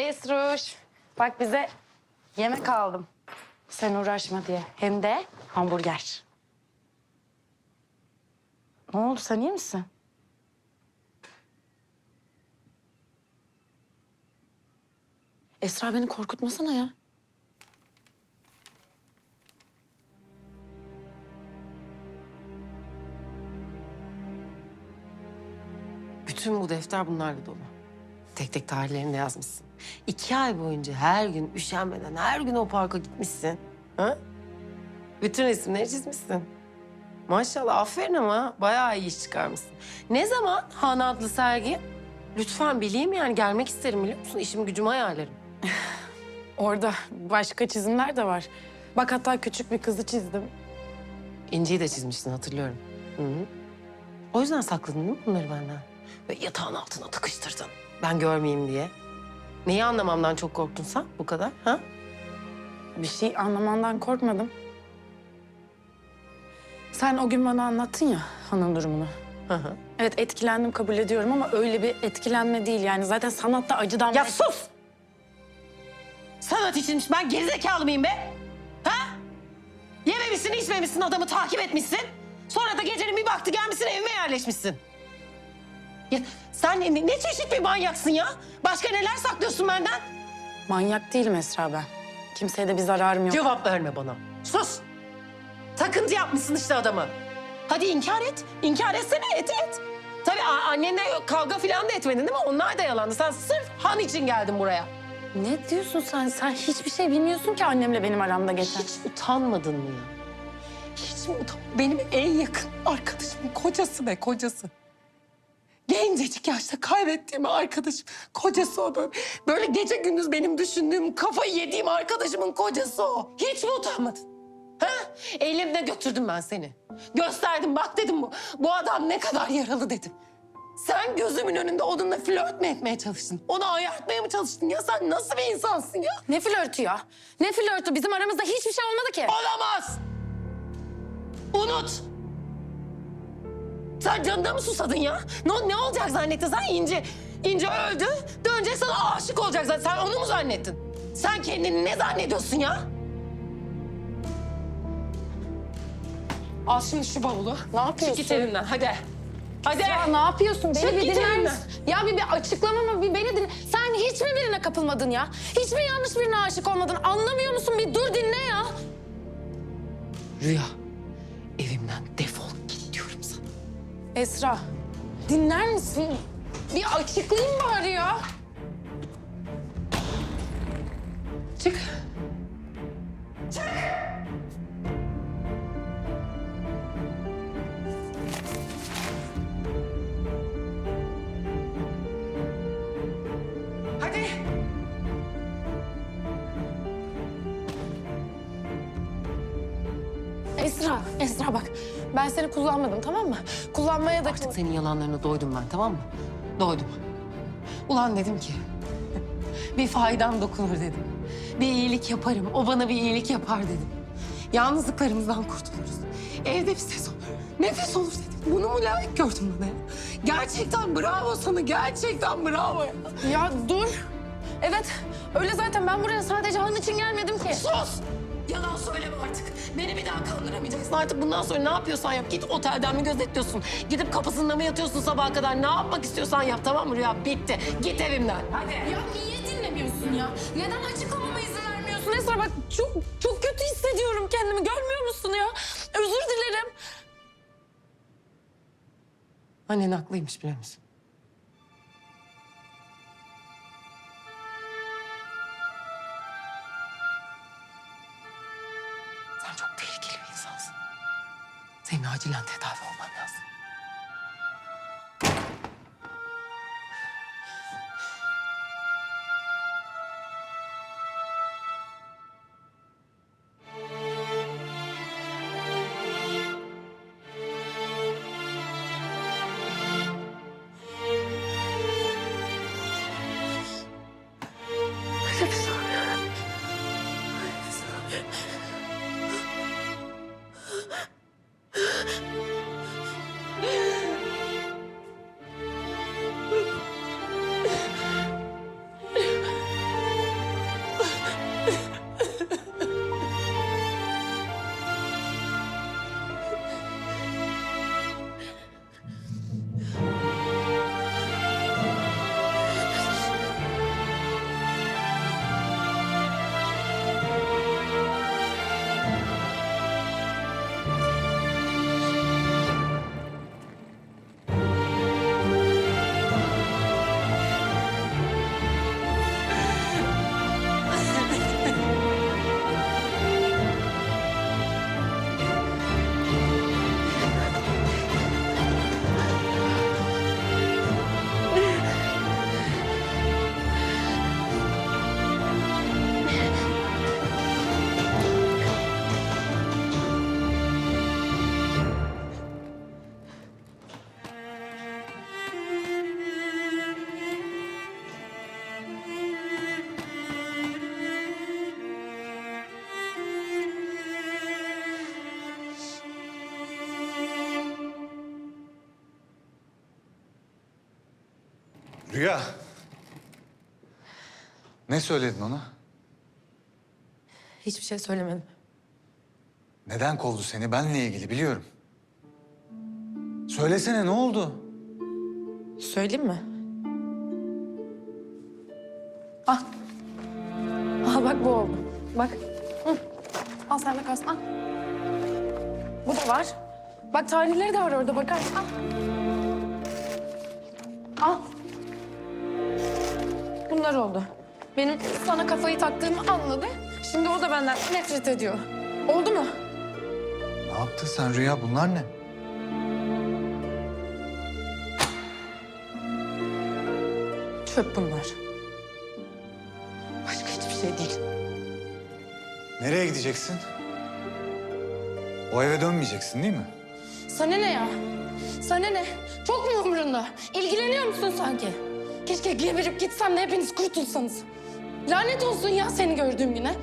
Esruş. Bak bize yemek aldım. Sen uğraşma diye. Hem de hamburger. Ne oldu sen iyi misin? Esra beni korkutmasana ya. Bütün bu defter bunlarla dolu. Tek tek tarihlerini de yazmışsın. İki ay boyunca her gün üşenmeden her gün o parka gitmişsin. Ha? Bütün resimleri çizmişsin. Maşallah aferin ama bayağı iyi iş çıkarmışsın. Ne zaman Han adlı sergi? Lütfen bileyim yani gelmek isterim biliyor musun? İşim gücümü ayarlarım. Orada başka çizimler de var. Bak hatta küçük bir kızı çizdim. İnci'yi de çizmiştin hatırlıyorum. Hı hı. O yüzden sakladın değil mi bunları benden? Ve yatağın altına tıkıştırdın. Ben görmeyeyim diye. Neyi anlamamdan çok korktun sen bu kadar? Ha? Bir şey anlamandan korkmadım. Sen o gün bana anlattın ya hanın durumunu. Hı hı. Evet etkilendim kabul ediyorum ama öyle bir etkilenme değil yani. Zaten sanatta acıdan... Ya sus! Sanat içinmiş. Ben gerizekalı mıyım be? Ha? Yememişsin, içmemişsin, adamı takip etmişsin. Sonra da gecenin bir baktı gelmişsin evime yerleşmişsin. Ya sen ne, ne çeşit bir manyaksın ya? Başka neler saklıyorsun benden? Manyak değilim Esra ben. Kimseye de bir zararım yok. Cevap verme bana. Sus! Takıntı yapmışsın işte adamı. Hadi inkar et. İnkar etsene, et et. Tabii annenle kavga falan da etmedin değil mi? Onlar da yalandı. Sen sırf Han için geldin buraya. Ne diyorsun sen? Sen hiçbir şey bilmiyorsun ki annemle benim aramda geçen. Hiç utanmadın mı ya? Hiç mi utan? Benim en yakın arkadaşımın kocası be kocası. Gencecik yaşta kaybettiğim arkadaşım. Kocası o böyle. Böyle gece gündüz benim düşündüğüm, kafayı yediğim arkadaşımın kocası o. Hiç mi utanmadın? Ha? Elimle götürdüm ben seni. Gösterdim bak dedim bu, bu adam ne kadar yaralı dedim. Sen gözümün önünde onunla flört mü etmeye çalıştın? Onu ayartmaya mı çalıştın? Ya sen nasıl bir insansın ya? Ne flörtü ya? Ne flörtü? Bizim aramızda hiçbir şey olmadı ki. Olamaz. Unut. Sen canına mı susadın ya? Ne, ne olacak zannettin sen İnci? İnci öldü, dönecek sana aşık olacak zaten. Sen onu mu zannettin? Sen kendini ne zannediyorsun ya? Al şimdi şu bavulu. Ne yapıyorsun? Çık git evimden hadi. Hadi. Ya ne yapıyorsun? Beni Çık bir git dinler evimden. misin? Ya bir, bir açıklama mı? Bir beni dinle. Sen hiç mi birine kapılmadın ya? Hiç mi yanlış birine aşık olmadın? Anlamıyor musun? Bir dur dinle ya. Rüya, evimden Esra, dinler misin? Bir açıklayayım bari ya. Çık. Hadi. Esra, Esra bak. Ben seni kullanmadım tamam mı? Kullanmaya da... Artık senin yalanlarına doydum ben tamam mı? Doydum. Ulan dedim ki bir faydam dokunur dedim. Bir iyilik yaparım. O bana bir iyilik yapar dedim. Yalnızlıklarımızdan kurtuluruz. Evde bir ses olur. Nefes olur dedim. Bunu mu layık gördün bana ya? Gerçekten bravo sana. Gerçekten bravo ya. Ya dur. Evet, öyle zaten. Ben buraya sadece Han için gelmedim ki. Sus! Yalan söyleme artık. Beni bir daha kandıramayacaksın. Artık bundan sonra ne yapıyorsan yap. Git otelden mi gözetliyorsun? Gidip kapısında mı yatıyorsun sabaha kadar? Ne yapmak istiyorsan yap tamam mı Rüya? Bitti. Git evimden. Hadi. Ya niye dinlemiyorsun ya? Neden açıklamama izin vermiyorsun Esra? Bak çok çok kötü hissediyorum kendimi. Görmüyor musun ya? Özür dilerim. Annen haklıymış biliyor musun? Tehlikeli bir insansın. Senin acilen tedavi olman lazım. Rüya. Ne söyledin ona? Hiçbir şey söylemedim. Neden kovdu seni? Benle ilgili biliyorum. Söylesene ne oldu? Söyleyeyim mi? Al. Al bak bu oldu. Bak. Hı. Al sen de kalsın al. Bu da var. Bak tarihleri de var orada bakar. Al. Al. Bunlar oldu. Benim sana kafayı taktığımı anladı. Şimdi o da benden nefret ediyor. Oldu mu? Ne yaptın sen Rüya? Bunlar ne? Çöp bunlar. Başka hiçbir şey değil. Nereye gideceksin? O eve dönmeyeceksin değil mi? Sana ne ya? Sana ne? Çok mu umurunda? İlgileniyor musun sanki? Keşke geberip gitsem de hepiniz kurtulsanız. Lanet olsun ya seni gördüğüm güne.